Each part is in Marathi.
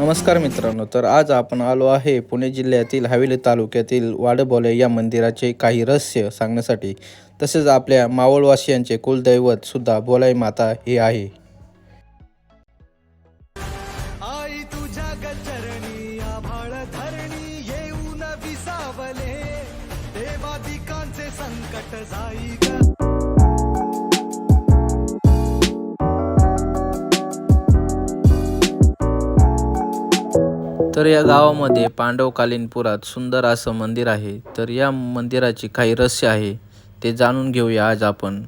नमस्कार मित्रांनो तर आज आपण आलो आहे पुणे जिल्ह्यातील हवेली तालुक्यातील वाडबोले या मंदिराचे काही रहस्य सांगण्यासाठी. तसेच आपल्या मावळवासियांचे कुलदैवत सुद्धा बोलाई माता हे आहे. आई तर या गावामध्ये पांडवकालीन पुरात सुंदर असं मंदिर आहे. तर या मंदिराची काही रहस्य आहे ते जाणून घेऊया आज आपण.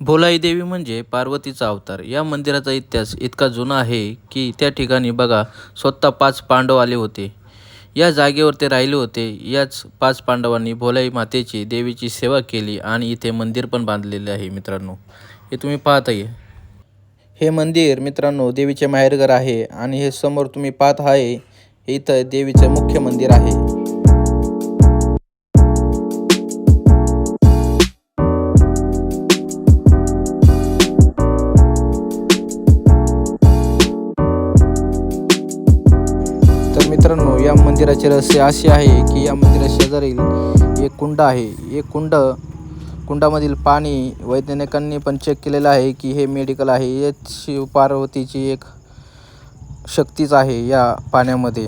भोलाई देवी म्हणजे पार्वतीचा अवतार. या मंदिराचा इतिहास इतका जुना आहे की त्या ठिकाणी बघा स्वतः पाच पांडव आले होते. या जागेवर ते राहिले होते. याच पाच पांडवांनी भोलाई मातेची देवीची सेवा केली आणि इथे मंदिर पण बांधलेले आहे मित्रांनो. हे तुम्ही पाहता ये हे मंदिर मित्रांनो देवीचे माहेरघर आहे आणि हे समोर तुम्ही पाहत आहे इथं देवीचे मुख्य मंदिर आहे. तर मित्रांनो या मंदिराचे रहस्य असे आहे की या मंदिरा शेजारील एक कुंड आहे. एक कुंड कुंडामधील पाणी वैज्ञानिकांनी पण चेक केलेलं आहे की हे मेडिकल आहे. हे शिव पार्वतीची एक शक्तीच आहे या पाण्यामध्ये.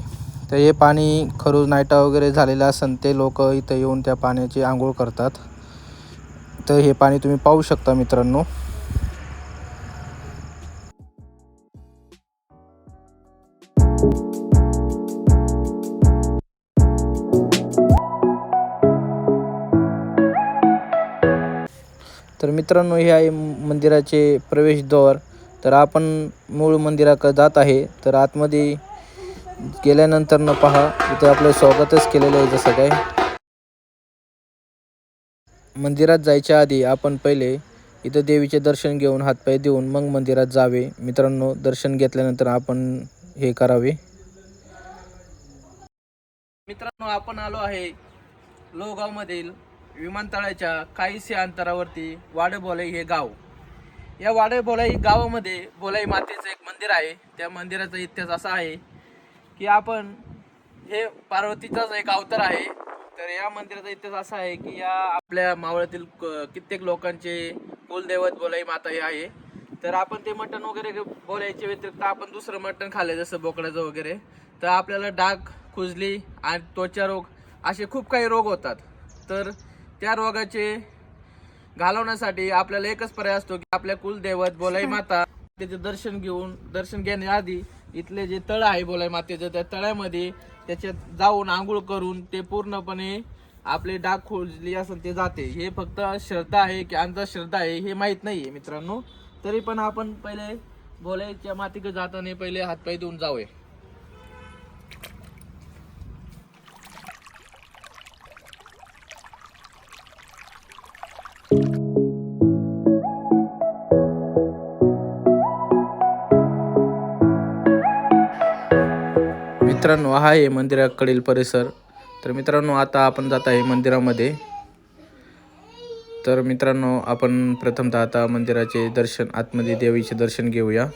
तर हे पाणी खरूज नाईटा वगैरे झालेलं असन ते लोक इथं येऊन त्या पाण्याची आंघोळ करतात. तर हे पाणी तुम्ही पाहू शकता मित्रांनो. तर मित्रांनो हे आहे मंदिराचे प्रवेशद्वार तर आपण मूळ मंदिराकडे जात आहे. तर आतमध्ये गेल्यानंतर न पहा इथं आपलं स्वागतच केलेलं आहे जसं काय. मंदिरात जायच्या आधी आपण पहिले इथं देवीचे दर्शन घेऊन हातपाय देऊन मग मंदिरात जावे. मित्रांनो दर्शन घेतल्यानंतर आपण हे करावे. मित्रांनो आपण आलो आहे लोहगावमधील विमानतळाच्या काहीसे अंतरावरती वाडेबोलाई हे गाव. या वाडेबोलाई गावामध्ये बोलाई मातेचं एक मंदिर आहे. त्या मंदिराचा इतिहास असा आहे की आपण हे पार्वतीचाच एक अवतार आहे. तर या मंदिराचा इतिहास असा आहे की या आपल्या मावळातील क- कित्येक लोकांचे कुलदैवत बोलाई माता हे आहे. तर आपण ते मटण वगैरे बोलायच्या व्यतिरिक्त आपण दुसरं मटण खाल्लं जसं बोकड्याचं वगैरे. तर आपल्याला डाग खुजली आणि त्वचा रोग असे खूप काही रोग होतात. तर त्या रोगाचे घालवण्यासाठी आपल्याला एकच पर्याय असतो की आपल्या कुलदैवत बोलाई माता त्याचे दर्शन घेऊन दर्शन घेण्याआधी इथले जे तळ आहे बोलाई मातेचं त्या तळ्यामध्ये त्याच्यात जाऊन आंघोळ करून ते पूर्णपणे आपले डाग खोजली असेल ते जाते. हे फक्त श्रद्धा आहे की अंधश्रद्धा आहे हे माहीत नाही आहे मित्रांनो. तरी पण आपण पहिले बोलायच्या मातीकडे जाताना पहिले हातपाय देऊन जाऊया. मित्रांनो हा आहे मंदिराकडील परिसर. तर मित्रांनो आता आपण जात आहे मंदिरामध्ये. तर मित्रांनो आपण प्रथमतः आता मंदिराचे दर्शन आतमध्ये देवीचे दर्शन घेऊया.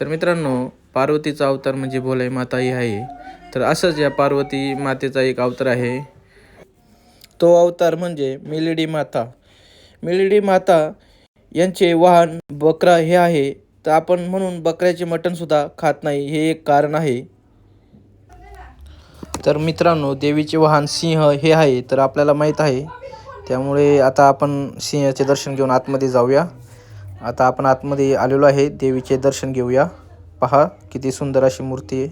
तर मित्रांनो पार्वतीचा अवतार म्हणजे भोलाई माता ही आहे. तर असंच या पार्वती मातेचा एक अवतार आहे. तो अवतार म्हणजे मिलिडी माता. मिलिडी माता यांचे वाहन बकरा हे आहे. तर आपण म्हणून बकऱ्याचे मटणसुद्धा खात नाही हे एक कारण आहे. तर मित्रांनो देवीचे वाहन सिंह हे आहे तर आपल्याला माहीत आहे. त्यामुळे आता आपण सिंहाचे दर्शन घेऊन आतमध्ये जाऊया. आता आपण आतमध्ये आलेलो आहे. देवीचे दर्शन घेऊया. पहा किती सुंदर अशी मूर्ती आहे.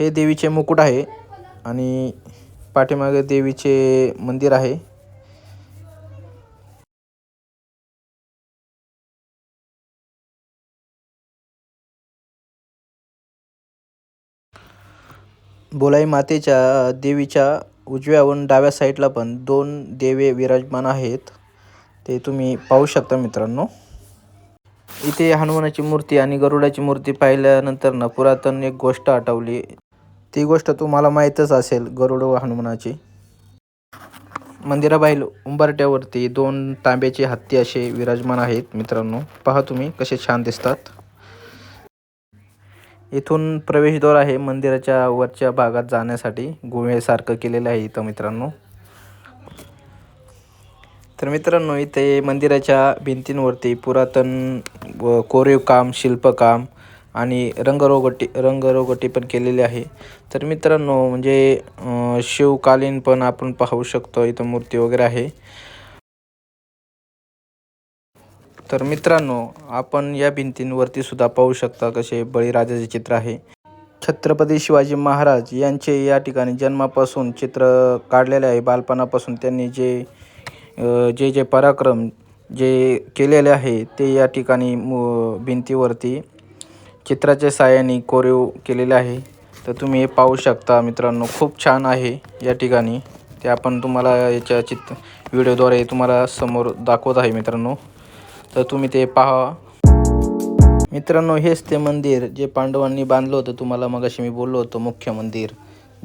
हे देवीचे मुकुट आहे आणि पाठीमागे देवीचे मंदिर आहे. बोलाई मातेच्या देवीच्या उजव्या व डाव्या साईडला पण दोन देवे विराजमान आहेत. ते तुम्ही पाहू शकता मित्रांनो. इथे हनुमानाची मूर्ती आणि गरुडाची मूर्ती पाहिल्यानंतर ना पुरातन एक गोष्ट आठवली. ती गोष्ट तुम्हाला माहीतच असेल गरुड व हनुमानाची. मंदिराबाहेर उंबरट्यावरती दोन तांब्याचे हत्ती असे विराजमान आहेत मित्रांनो. पहा तुम्ही कसे छान दिसतात. इथून प्रवेशद्वार आहे मंदिराच्या वरच्या भागात जाण्यासाठी. गुहेसारखं केलेलं आहे इथं मित्रांनो. तर मित्रांनो इथे मंदिराच्या भिंतींवरती पुरातन व कोरीव काम शिल्पकाम आणि रंगरोगटी रंगरोगटी पण केलेली आहे. तर मित्रांनो म्हणजे शिवकालीन पण आपण पाहू शकतो. इथं मूर्ती वगैरे आहे. तर मित्रांनो आपण या भिंतींवरती सुद्धा पाहू शकता कसे बळीराजाचे चित्र आहे. छत्रपती शिवाजी महाराज यांचे या ठिकाणी जन्मापासून चित्र काढलेले आहे. बालपणापासून त्यांनी जे जे जे पराक्रम जे केलेले आहे ते या ठिकाणी भिंतीवरती चित्राच्या साहाय्याने कोरीव केलेले आहे. तर तुम्ही हे पाहू शकता मित्रांनो खूप छान आहे या ठिकाणी. ते आपण तुम्हाला याच्या चित्र व्हिडिओद्वारे तुम्हाला समोर दाखवत आहे मित्रांनो. तर तुम्ही ते पहा. मित्रांनो हेच ते मंदिर जे पांडवांनी बांधलं होतं. तुम्हाला मगाशी मी बोललो होतो मुख्य मंदिर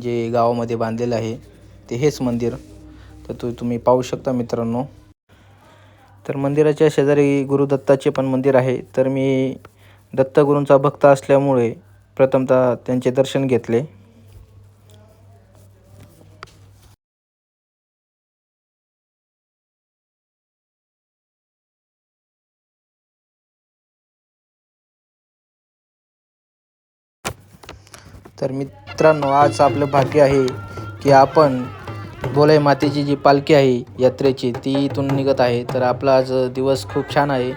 जे गावामध्ये बांधलेलं आहे ते हेच मंदिर. तर तू तुम्ही पाहू शकता मित्रांनो. तर मंदिराच्या शेजारी गुरुदत्ताचे पण मंदिर आहे. तर मी दत्तगुरूंचा भक्त असल्यामुळे प्रथमतः त्यांचे दर्शन घेतले. तर मित्रांनो आज आपलं भाग्य आहे की आपण बोलाई मातेची जी पालखी आहे यात्रेची ती इथून निघत आहे. तर आपला आज दिवस खूप छान आहे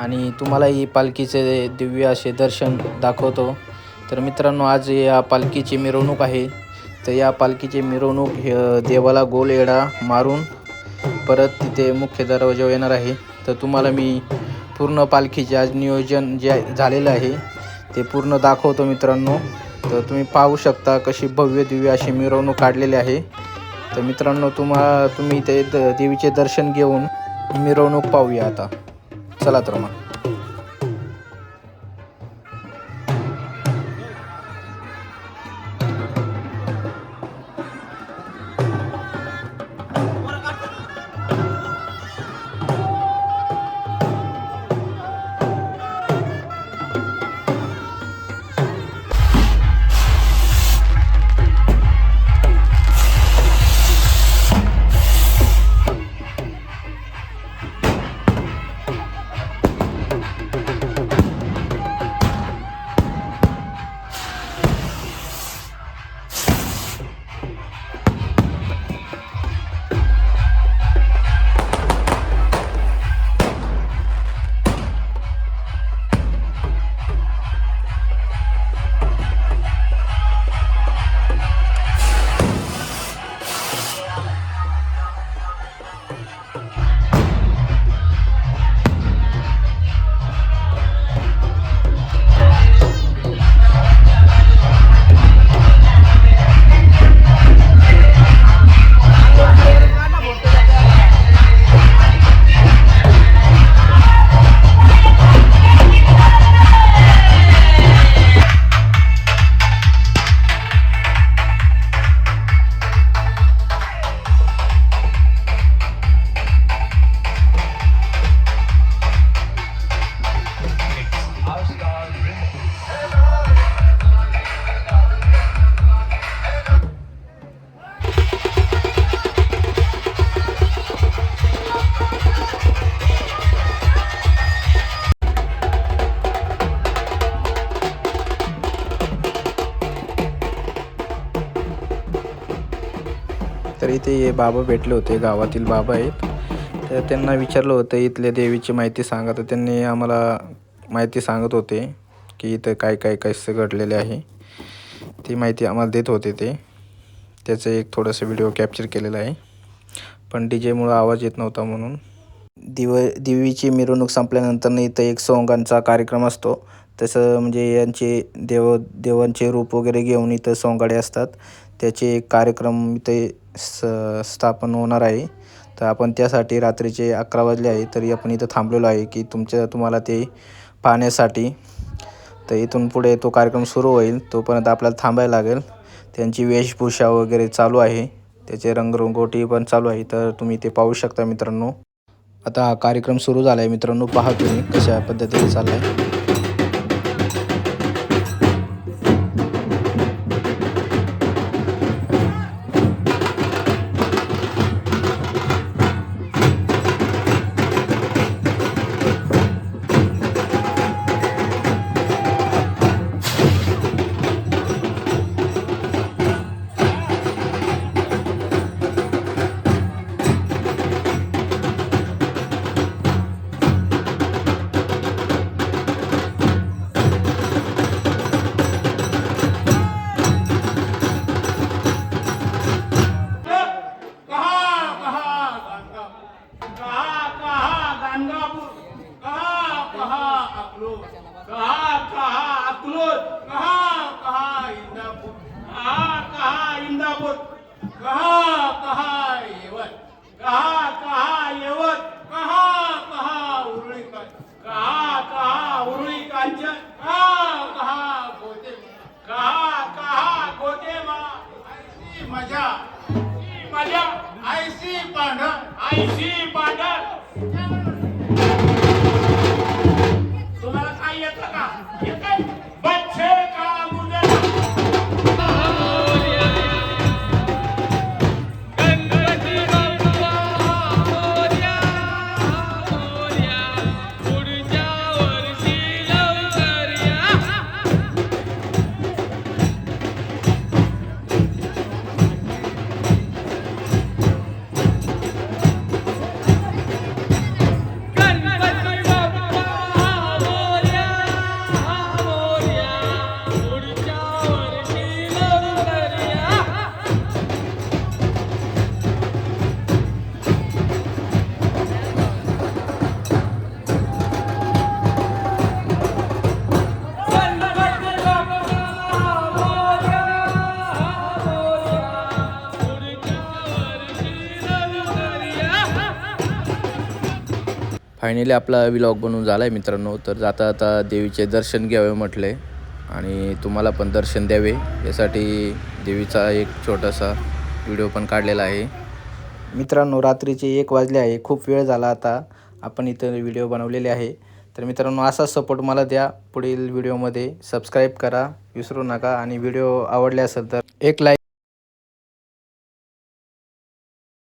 आणि तुम्हालाही पालखीचे दिव्य असे दर्शन दाखवतो. तर मित्रांनो आज या पालखीची मिरवणूक आहे. तर या पालखीची मिरवणूक देवाला गोल येडा मारून परत तिथे मुख्य दरवाजावर येणार आहे. तर तुम्हाला मी पूर्ण पालखीचे आज नियोजन जे झालेलं आहे ते पूर्ण दाखवतो मित्रांनो. तर तुम्ही पाहू शकता कशी भव्य दिव्य अशी मिरवणूक काढलेली आहे. तर मित्रांनो तुम्हा तुम्ही ते द- देवीचे दर्शन घेऊन मिरवणूक पाहूया आता. चला तर मग. तर इथे हे बाबा भेटले होते गावातील बाबा आहेत. तर त्यांना विचारलं होतं इथल्या देवीची माहिती सांगा. तर त्यांनी आम्हाला माहिती सांगत होते की इथं काय काय कसं घडलेले आहे. ती माहिती आम्हाला देत होते ते. त्याचं एक थोडंसं व्हिडिओ कॅप्चर केलेला आहे. पण डी जेमुळं आवाज येत नव्हता म्हणून. दिव देवीची मिरवणूक संपल्यानंतर इथं एक सोंगांचा कार्यक्रम असतो. तसं म्हणजे यांचे देव देवांचे रूप वगैरे घेऊन इथं सोंगाडे असतात. त्याचे एक कार्यक्रम इथे स स्थापन होणार आहे. तर आपण त्यासाठी रात्रीचे अकरा वाजले आहे तरी आपण इथं थांबलेलो आहे की तुमच्या तुम्हाला ते पाहण्यासाठी. तर इथून पुढे तो कार्यक्रम सुरू होईल तोपर्यंत आपल्याला थांबायला लागेल. त्यांची वेशभूषा वगैरे चालू आहे त्याचे रंगरंगोटी पण चालू आहे तर तुम्ही ते पाहू शकता मित्रांनो. आता हा कार्यक्रम सुरू झाला आहे मित्रांनो पहा तुम्ही कशा पद्धतीने चालला आहे मजा मजा आयसी पांढर आयसी पांढर फायनली आपला विलॉग बनवून झाला आहे मित्रांनो. तर जाता आता देवीचे दर्शन घ्यावे म्हटले. आणि तुम्हाला पण दर्शन द्यावे. यासाठी देवीचा एक छोटासा व्हिडिओ पण काढलेला आहे. मित्रांनो रात्रीचे एक वाजले आहे. खूप वेळ झाला आता. आपण इथं व्हिडिओ बनवलेले आहे. तर मित्रांनो असाच सपोर्ट मला द्या. पुढील व्हिडिओमध्ये सबस्क्राईब करा. विसरू नका. आणि व्हिडिओ आवडले असेल तर एक लाईक